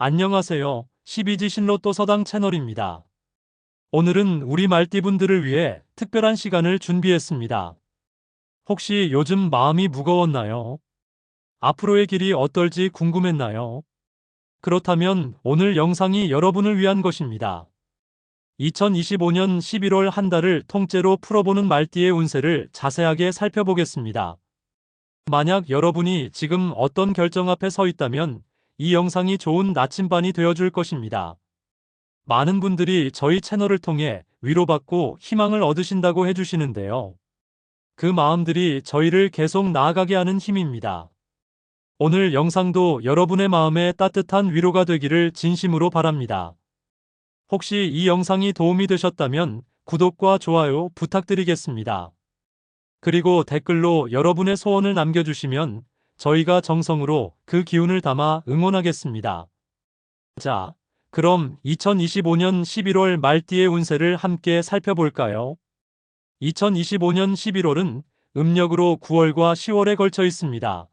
안녕하세요. 12지 신로또 서당 채널입니다. 오늘은 우리 말띠분들을 위해 특별한 시간을 준비했습니다. 혹시 요즘 마음이 무거웠나요? 앞으로의 길이 어떨지 궁금했나요? 그렇다면 오늘 영상이 여러분을 위한 것입니다. 2025년 11월 한 달을 통째로 풀어보는 말띠의 운세를 자세하게 살펴보겠습니다. 만약 여러분이 지금 어떤 결정 앞에 서 있다면 이 영상이 좋은 나침반이 되어줄 것입니다. 많은 분들이 저희 채널을 통해 위로받고 희망을 얻으신다고 해주시는데요. 그 마음들이 저희를 계속 나아가게 하는 힘입니다. 오늘 영상도 여러분의 마음에 따뜻한 위로가 되기를 진심으로 바랍니다. 혹시 이 영상이 도움이 되셨다면 구독과 좋아요 부탁드리겠습니다. 그리고 댓글로 여러분의 소원을 남겨주시면 저희가 정성으로 그 기운을 담아 응원하겠습니다. 자, 그럼 2025년 11월 말띠의 운세를 함께 살펴볼까요? 2025년 11월은 음력으로 9월과 10월에 걸쳐 있습니다.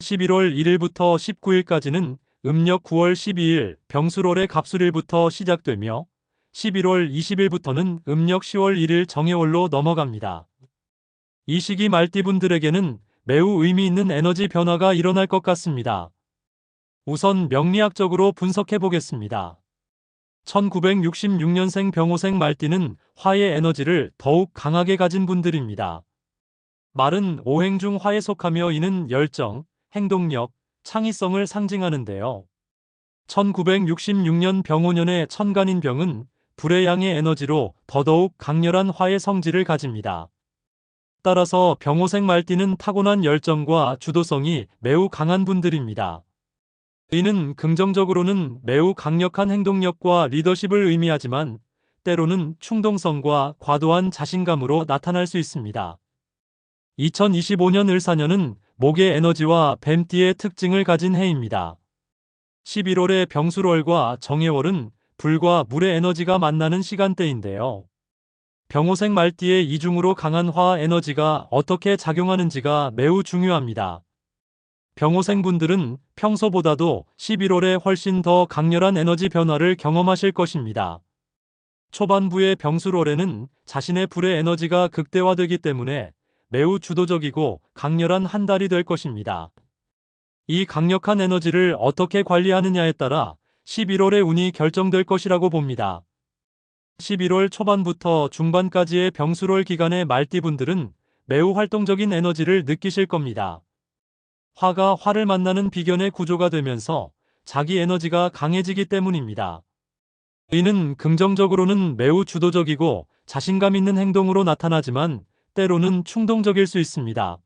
11월 1일부터 19일까지는 음력 9월 12일 병술월의 갑술일부터 시작되며 11월 20일부터는 음력 10월 1일 정해월로 넘어갑니다. 이 시기 말띠분들에게는 매우 의미 있는 에너지 변화가 일어날 것 같습니다. 우선 명리학적으로 분석해 보겠습니다. 1966년생 병호생 말띠는 화의 에너지를 더욱 강하게 가진 분들입니다. 말은 오행 중 화에 속하며 이는 열정, 행동력, 창의성을 상징하는데요. 1966년 병호년의 천간인 병은 불의 양의 에너지로 더더욱 강렬한 화의 성질을 가집니다. 따라서 병호생 말띠는 타고난 열정과 주도성이 매우 강한 분들입니다. 이는 긍정적으로는 매우 강력한 행동력과 리더십을 의미하지만 때로는 충동성과 과도한 자신감으로 나타날 수 있습니다. 2025년 을사년은 목의 에너지와 뱀띠의 특징을 가진 해입니다. 11월의 병술월과 정해월은 불과 물의 에너지가 만나는 시간대인데요. 병호생 말띠의 이중으로 강한 화 에너지가 어떻게 작용하는지가 매우 중요합니다. 병호생 분들은 평소보다도 11월에 훨씬 더 강렬한 에너지 변화를 경험하실 것입니다. 초반부의 병술월에는 자신의 불의 에너지가 극대화되기 때문에 매우 주도적이고 강렬한 한 달이 될 것입니다. 이 강력한 에너지를 어떻게 관리하느냐에 따라 11월의 운이 결정될 것이라고 봅니다. 11월 초반부터 중반까지의 병술월 기간의 말띠분들은 매우 활동적인 에너지를 느끼실 겁니다. 화가 화를 만나는 비견의 구조가 되면서 자기 에너지가 강해지기 때문입니다. 이는 긍정적으로는 매우 주도적이고 자신감 있는 행동으로 나타나지만 때로는 충동적일 수 있습니다.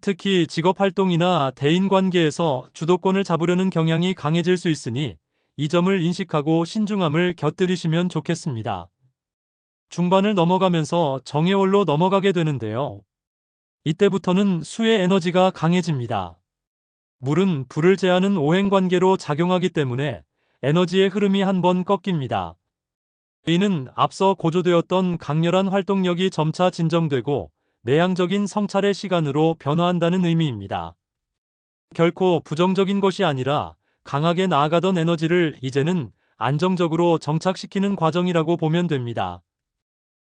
특히 직업 활동이나 대인 관계에서 주도권을 잡으려는 경향이 강해질 수 있으니 이 점을 인식하고 신중함을 곁들이시면 좋겠습니다. 중반을 넘어가면서 정해월로 넘어가게 되는데요. 이때부터는 수의 에너지가 강해집니다. 물은 불을 제하는 오행관계로 작용하기 때문에 에너지의 흐름이 한 번 꺾입니다. 이는 앞서 고조되었던 강렬한 활동력이 점차 진정되고 내향적인 성찰의 시간으로 변화한다는 의미입니다. 결코 부정적인 것이 아니라 강하게 나아가던 에너지를 이제는 안정적으로 정착시키는 과정이라고 보면 됩니다.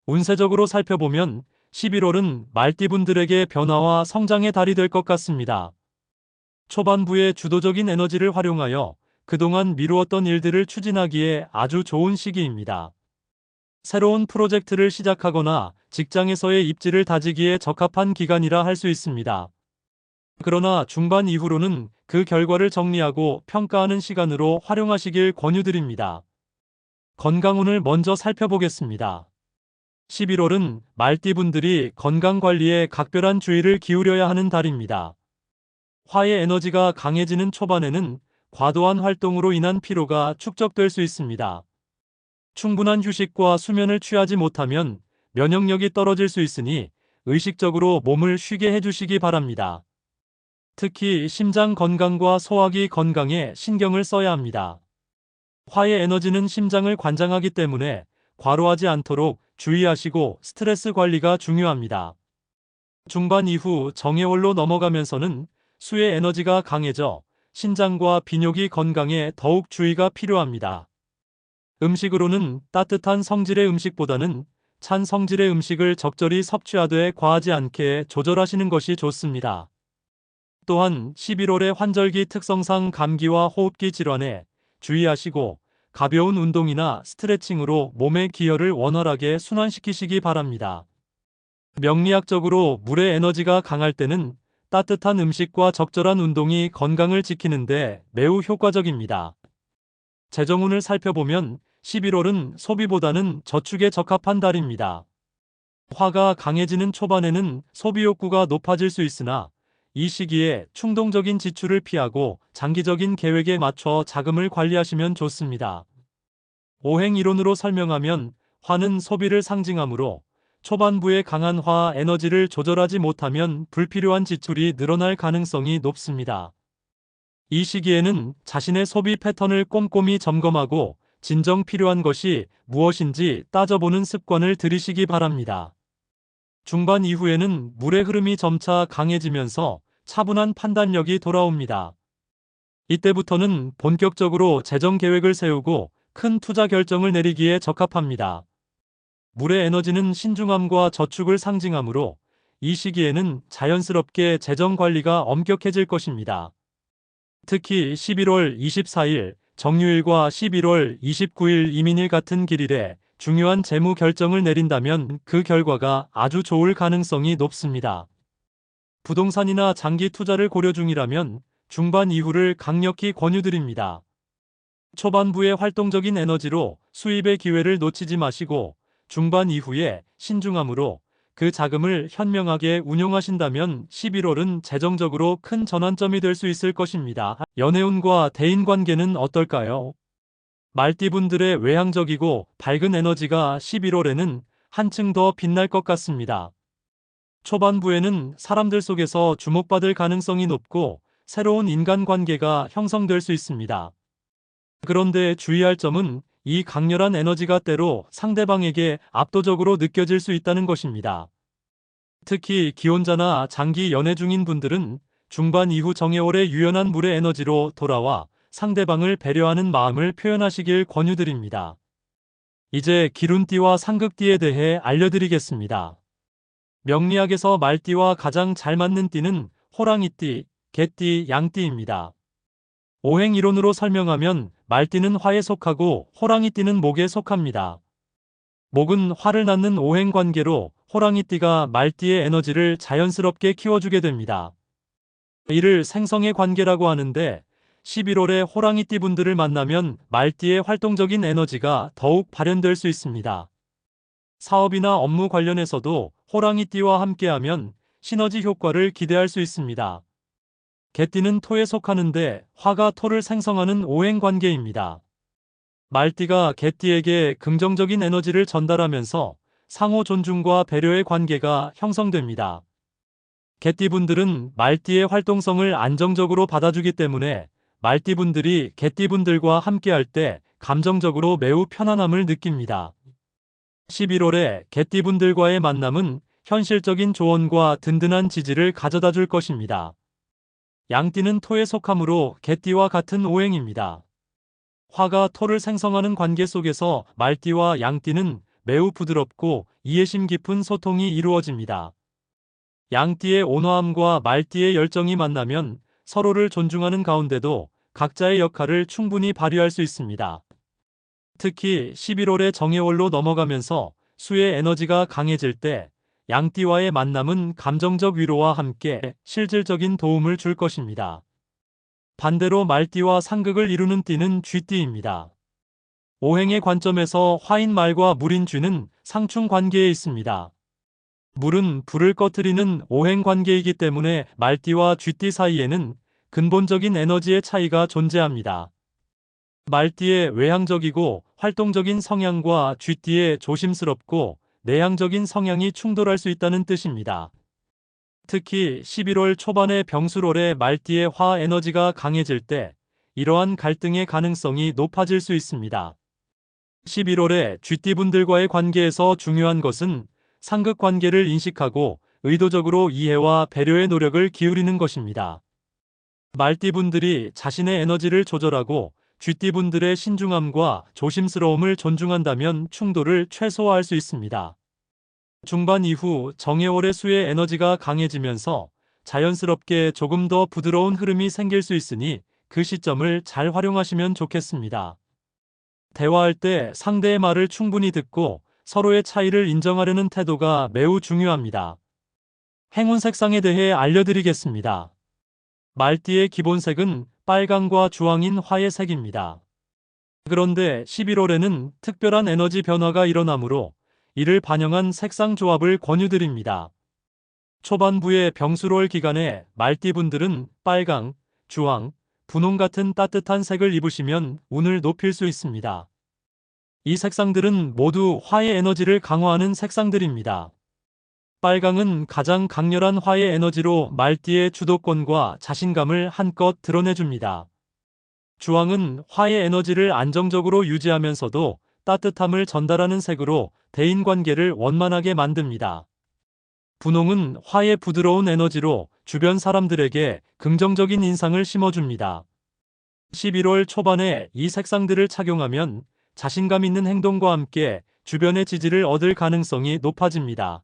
운세적으로 살펴보면 11월은 말띠분들에게 변화와 성장의 달이 될 것 같습니다. 초반부의 주도적인 에너지를 활용하여 그동안 미루었던 일들을 추진하기에 아주 좋은 시기입니다. 새로운 프로젝트를 시작하거나 직장에서의 입지를 다지기에 적합한 기간이라 할 수 있습니다. 그러나 중반 이후로는 그 결과를 정리하고 평가하는 시간으로 활용하시길 권유드립니다. 건강운을 먼저 살펴보겠습니다. 11월은 말띠분들이 건강관리에 각별한 주의를 기울여야 하는 달입니다. 화의 에너지가 강해지는 초반에는 과도한 활동으로 인한 피로가 축적될 수 있습니다. 충분한 휴식과 수면을 취하지 못하면 면역력이 떨어질 수 있으니 의식적으로 몸을 쉬게 해주시기 바랍니다. 특히 심장 건강과 소화기 건강에 신경을 써야 합니다. 화의 에너지는 심장을 관장하기 때문에 과로하지 않도록 주의하시고 스트레스 관리가 중요합니다. 중반 이후 정해월로 넘어가면서는 수의 에너지가 강해져 신장과 비뇨기 건강에 더욱 주의가 필요합니다. 음식으로는 따뜻한 성질의 음식보다는 찬 성질의 음식을 적절히 섭취하되 과하지 않게 조절하시는 것이 좋습니다. 또한 11월의 환절기 특성상 감기와 호흡기 질환에 주의하시고 가벼운 운동이나 스트레칭으로 몸의 기혈을 원활하게 순환시키시기 바랍니다. 명리학적으로 물의 에너지가 강할 때는 따뜻한 음식과 적절한 운동이 건강을 지키는데 매우 효과적입니다. 재정운을 살펴보면 11월은 소비보다는 저축에 적합한 달입니다. 화가 강해지는 초반에는 소비 욕구가 높아질 수 있으나 이 시기에 충동적인 지출을 피하고 장기적인 계획에 맞춰 자금을 관리하시면 좋습니다. 오행 이론으로 설명하면 화는 소비를 상징하므로 초반부에 강한 화 에너지를 조절하지 못하면 불필요한 지출이 늘어날 가능성이 높습니다. 이 시기에는 자신의 소비 패턴을 꼼꼼히 점검하고 진정 필요한 것이 무엇인지 따져보는 습관을 들이시기 바랍니다. 중반 이후에는 물의 흐름이 점차 강해지면서 차분한 판단력이 돌아옵니다. 이때부터는 본격적으로 재정 계획을 세우고 큰 투자 결정을 내리기에 적합합니다. 물의 에너지는 신중함과 저축을 상징하므로 이 시기에는 자연스럽게 재정 관리가 엄격해질 것입니다. 특히 11월 24일 정유일과 11월 29일 이민일 같은 길일에 중요한 재무 결정을 내린다면 그 결과가 아주 좋을 가능성이 높습니다. 부동산이나 장기 투자를 고려 중이라면 중반 이후를 강력히 권유드립니다. 초반부의 활동적인 에너지로 수입의 기회를 놓치지 마시고 중반 이후에 신중함으로 그 자금을 현명하게 운용하신다면 11월은 재정적으로 큰 전환점이 될 수 있을 것입니다. 연애운과 대인 관계는 어떨까요? 말띠분들의 외향적이고 밝은 에너지가 11월에는 한층 더 빛날 것 같습니다. 초반부에는 사람들 속에서 주목받을 가능성이 높고 새로운 인간관계가 형성될 수 있습니다. 그런데 주의할 점은 이 강렬한 에너지가 때로 상대방에게 압도적으로 느껴질 수 있다는 것입니다. 특히 기혼자나 장기 연애 중인 분들은 중반 이후 정해월의 유연한 물의 에너지로 돌아와 상대방을 배려하는 마음을 표현하시길 권유드립니다. 이제 기룬띠와 상극띠에 대해 알려드리겠습니다. 명리학에서 말띠와 가장 잘 맞는 띠는 호랑이띠, 개띠, 양띠입니다. 오행 이론으로 설명하면 말띠는 화에 속하고 호랑이띠는 목에 속합니다. 목은 화를 낳는 오행 관계로 호랑이띠가 말띠의 에너지를 자연스럽게 키워주게 됩니다. 이를 생성의 관계라고 하는데 11월에 호랑이띠 분들을 만나면 말띠의 활동적인 에너지가 더욱 발현될 수 있습니다. 사업이나 업무 관련해서도 호랑이띠와 함께하면 시너지 효과를 기대할 수 있습니다. 개띠는 토에 속하는데 화가 토를 생성하는 오행 관계입니다. 말띠가 개띠에게 긍정적인 에너지를 전달하면서 상호 존중과 배려의 관계가 형성됩니다. 개띠분들은 말띠의 활동성을 안정적으로 받아주기 때문에 말띠분들이 개띠분들과 함께할 때 감정적으로 매우 편안함을 느낍니다. 11월에 개띠분들과의 만남은 현실적인 조언과 든든한 지지를 가져다 줄 것입니다. 양띠는 토에 속하므로 개띠와 같은 오행입니다. 화가 토를 생성하는 관계 속에서 말띠와 양띠는 매우 부드럽고 이해심 깊은 소통이 이루어집니다. 양띠의 온화함과 말띠의 열정이 만나면 서로를 존중하는 가운데도 각자의 역할을 충분히 발휘할 수 있습니다. 특히 11월의 정해월로 넘어가면서 수의 에너지가 강해질 때 양띠와의 만남은 감정적 위로와 함께 실질적인 도움을 줄 것입니다. 반대로 말띠와 상극을 이루는 띠는 쥐띠입니다. 오행의 관점에서 화인 말과 물인 쥐는 상충 관계에 있습니다. 물은 불을 꺼트리는 오행 관계이기 때문에 말띠와 쥐띠 사이에는 근본적인 에너지의 차이가 존재합니다. 말띠의 외향적이고 활동적인 성향과 쥐띠의 조심스럽고 내향적인 성향이 충돌할 수 있다는 뜻입니다. 특히 11월 초반의 병수롤의 말띠의 화 에너지가 강해질 때 이러한 갈등의 가능성이 높아질 수 있습니다. 11월에 쥐띠분들과의 관계에서 중요한 것은 상극 관계를 인식하고 의도적으로 이해와 배려의 노력을 기울이는 것입니다. 말띠분들이 자신의 에너지를 조절하고 쥐띠분들의 신중함과 조심스러움을 존중한다면 충돌을 최소화할 수 있습니다. 중반 이후 정해월의 수의 에너지가 강해지면서 자연스럽게 조금 더 부드러운 흐름이 생길 수 있으니 그 시점을 잘 활용하시면 좋겠습니다. 대화할 때 상대의 말을 충분히 듣고 서로의 차이를 인정하려는 태도가 매우 중요합니다. 행운 색상에 대해 알려드리겠습니다. 말띠의 기본색은 빨강과 주황인 화의 색입니다. 그런데 11월에는 특별한 에너지 변화가 일어나므로 이를 반영한 색상 조합을 권유드립니다. 초반부의 병수롤 기간에 말띠분들은 빨강, 주황, 분홍 같은 따뜻한 색을 입으시면 운을 높일 수 있습니다. 이 색상들은 모두 화의 에너지를 강화하는 색상들입니다. 빨강은 가장 강렬한 화의 에너지로 말띠의 주도권과 자신감을 한껏 드러내줍니다. 주황은 화의 에너지를 안정적으로 유지하면서도 따뜻함을 전달하는 색으로 대인관계를 원만하게 만듭니다. 분홍은 화의 부드러운 에너지로 주변 사람들에게 긍정적인 인상을 심어줍니다. 11월 초반에 이 색상들을 착용하면 자신감 있는 행동과 함께 주변의 지지를 얻을 가능성이 높아집니다.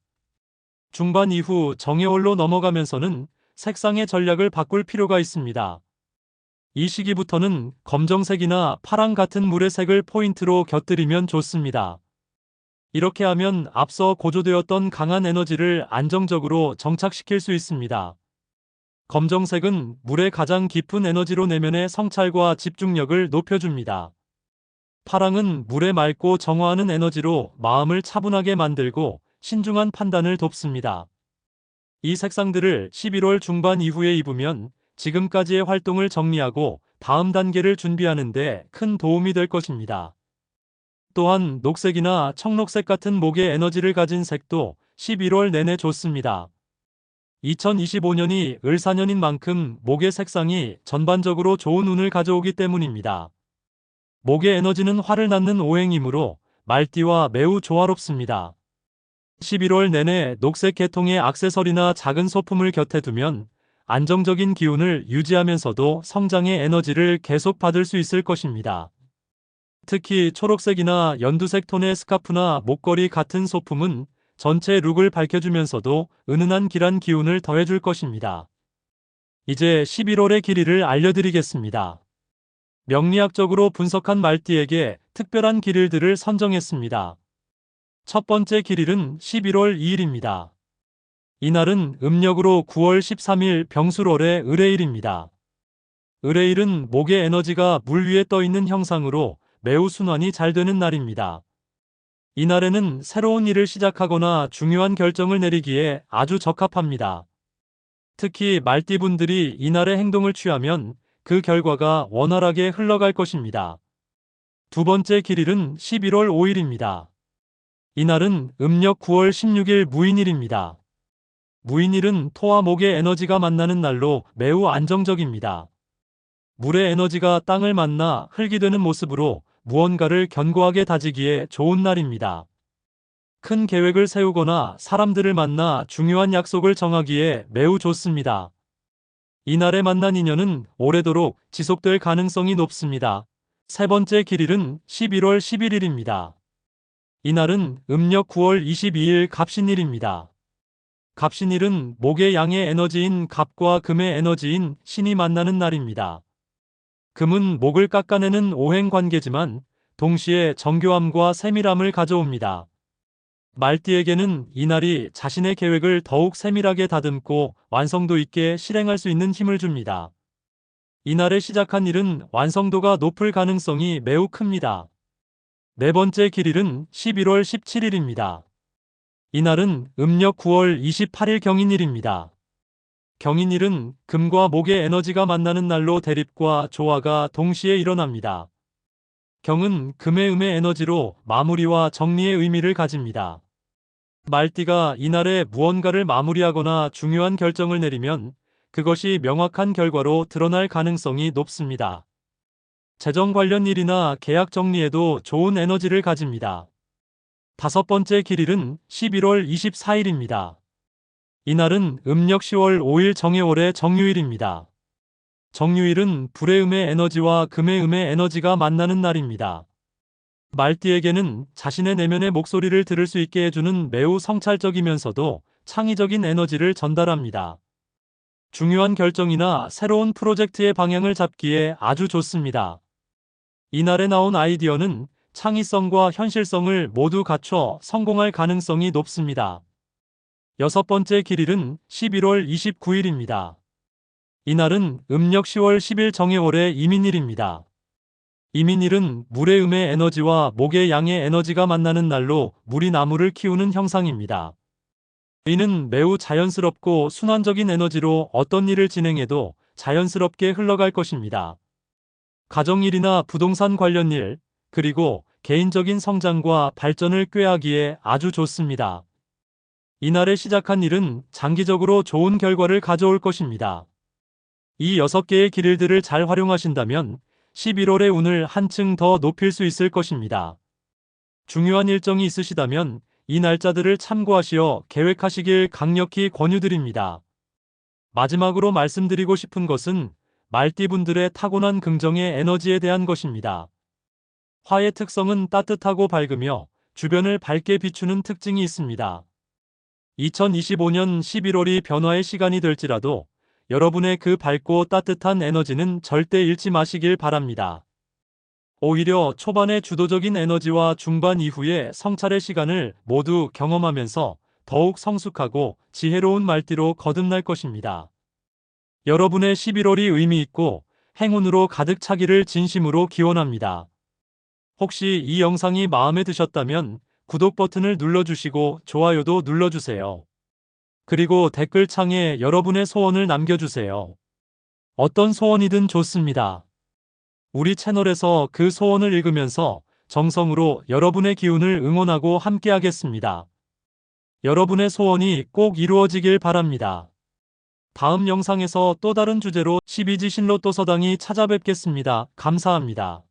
중반 이후 정해월로 넘어가면서는 색상의 전략을 바꿀 필요가 있습니다. 이 시기부터는 검정색이나 파랑 같은 물의 색을 포인트로 곁들이면 좋습니다. 이렇게 하면 앞서 고조되었던 강한 에너지를 안정적으로 정착시킬 수 있습니다. 검정색은 물의 가장 깊은 에너지로 내면의 성찰과 집중력을 높여줍니다. 파랑은 물에 맑고 정화하는 에너지로 마음을 차분하게 만들고 신중한 판단을 돕습니다. 이 색상들을 11월 중반 이후에 입으면 지금까지의 활동을 정리하고 다음 단계를 준비하는데 큰 도움이 될 것입니다. 또한 녹색이나 청록색 같은 목의 에너지를 가진 색도 11월 내내 좋습니다. 2025년이 을사년인 만큼 목의 색상이 전반적으로 좋은 운을 가져오기 때문입니다. 목의 에너지는 화를 낳는 오행이므로 말띠와 매우 조화롭습니다. 11월 내내 녹색 계통의 악세서리나 작은 소품을 곁에 두면 안정적인 기운을 유지하면서도 성장의 에너지를 계속 받을 수 있을 것입니다. 특히 초록색이나 연두색 톤의 스카프나 목걸이 같은 소품은 전체 룩을 밝혀주면서도 은은한 길한 기운을 더해줄 것입니다. 이제 11월의 길이를 알려드리겠습니다. 명리학적으로 분석한 말띠에게 특별한 길일들을 선정했습니다. 첫 번째 길일은 11월 2일입니다. 이날은 음력으로 9월 13일 병술월의 의뢰일입니다. 의뢰일은 목의 에너지가 물 위에 떠 있는 형상으로 매우 순환이 잘 되는 날입니다. 이날에는 새로운 일을 시작하거나 중요한 결정을 내리기에 아주 적합합니다. 특히 말띠분들이 이날의 행동을 취하면 그 결과가 원활하게 흘러갈 것입니다. 두 번째 길일은 11월 5일입니다. 이날은 음력 9월 16일 무인일입니다. 무인일은 토와 목의 에너지가 만나는 날로 매우 안정적입니다. 물의 에너지가 땅을 만나 흙이 되는 모습으로 무언가를 견고하게 다지기에 좋은 날입니다. 큰 계획을 세우거나 사람들을 만나 중요한 약속을 정하기에 매우 좋습니다. 이날에 만난 인연은 오래도록 지속될 가능성이 높습니다. 세 번째 길일은 11월 11일입니다. 이날은 음력 9월 22일 갑신일입니다. 갑신일은 목의 양의 에너지인 갑과 금의 에너지인 신이 만나는 날입니다. 금은 목을 깎아내는 오행 관계지만 동시에 정교함과 세밀함을 가져옵니다. 말띠에게는 이날이 자신의 계획을 더욱 세밀하게 다듬고 완성도 있게 실행할 수 있는 힘을 줍니다. 이날에 시작한 일은 완성도가 높을 가능성이 매우 큽니다. 네 번째 길일은 11월 17일입니다. 이날은 음력 9월 28일 경인일입니다. 경인일은 금과 목의 에너지가 만나는 날로 대립과 조화가 동시에 일어납니다. 경은 금의 음의 에너지로 마무리와 정리의 의미를 가집니다. 말띠가 이날에 무언가를 마무리하거나 중요한 결정을 내리면 그것이 명확한 결과로 드러날 가능성이 높습니다. 재정 관련 일이나 계약 정리에도 좋은 에너지를 가집니다. 다섯 번째 길일은 11월 24일입니다. 이날은 음력 10월 5일 정해월의 정유일입니다. 정유일은 불의 음의 에너지와 금의 음의 에너지가 만나는 날입니다. 말띠에게는 자신의 내면의 목소리를 들을 수 있게 해주는 매우 성찰적이면서도 창의적인 에너지를 전달합니다. 중요한 결정이나 새로운 프로젝트의 방향을 잡기에 아주 좋습니다. 이날에 나온 아이디어는 창의성과 현실성을 모두 갖춰 성공할 가능성이 높습니다. 여섯 번째 길일은 11월 29일입니다. 이날은 음력 10월 10일 정해월의 이민일입니다. 이민일은 물의 음의 에너지와 목의 양의 에너지가 만나는 날로 물이 나무를 키우는 형상입니다. 이는 매우 자연스럽고 순환적인 에너지로 어떤 일을 진행해도 자연스럽게 흘러갈 것입니다. 가정일이나 부동산 관련 일, 그리고 개인적인 성장과 발전을 꾀하기에 아주 좋습니다. 이날에 시작한 일은 장기적으로 좋은 결과를 가져올 것입니다. 이 여섯 개의 길일들을 잘 활용하신다면 11월의 운을 한층 더 높일 수 있을 것입니다. 중요한 일정이 있으시다면 이 날짜들을 참고하시어 계획하시길 강력히 권유드립니다. 마지막으로 말씀드리고 싶은 것은 말띠분들의 타고난 긍정의 에너지에 대한 것입니다. 화의 특성은 따뜻하고 밝으며 주변을 밝게 비추는 특징이 있습니다. 2025년 11월이 변화의 시간이 될지라도 여러분의 그 밝고 따뜻한 에너지는 절대 잃지 마시길 바랍니다. 오히려 초반의 주도적인 에너지와 중반 이후의 성찰의 시간을 모두 경험하면서 더욱 성숙하고 지혜로운 말띠로 거듭날 것입니다. 여러분의 11월이 의미 있고 행운으로 가득 차기를 진심으로 기원합니다. 혹시 이 영상이 마음에 드셨다면 구독 버튼을 눌러주시고 좋아요도 눌러주세요. 그리고 댓글창에 여러분의 소원을 남겨주세요. 어떤 소원이든 좋습니다. 우리 채널에서 그 소원을 읽으면서 정성으로 여러분의 기운을 응원하고 함께하겠습니다. 여러분의 소원이 꼭 이루어지길 바랍니다. 다음 영상에서 또 다른 주제로 12지 신로 또 서당이 찾아뵙겠습니다. 감사합니다.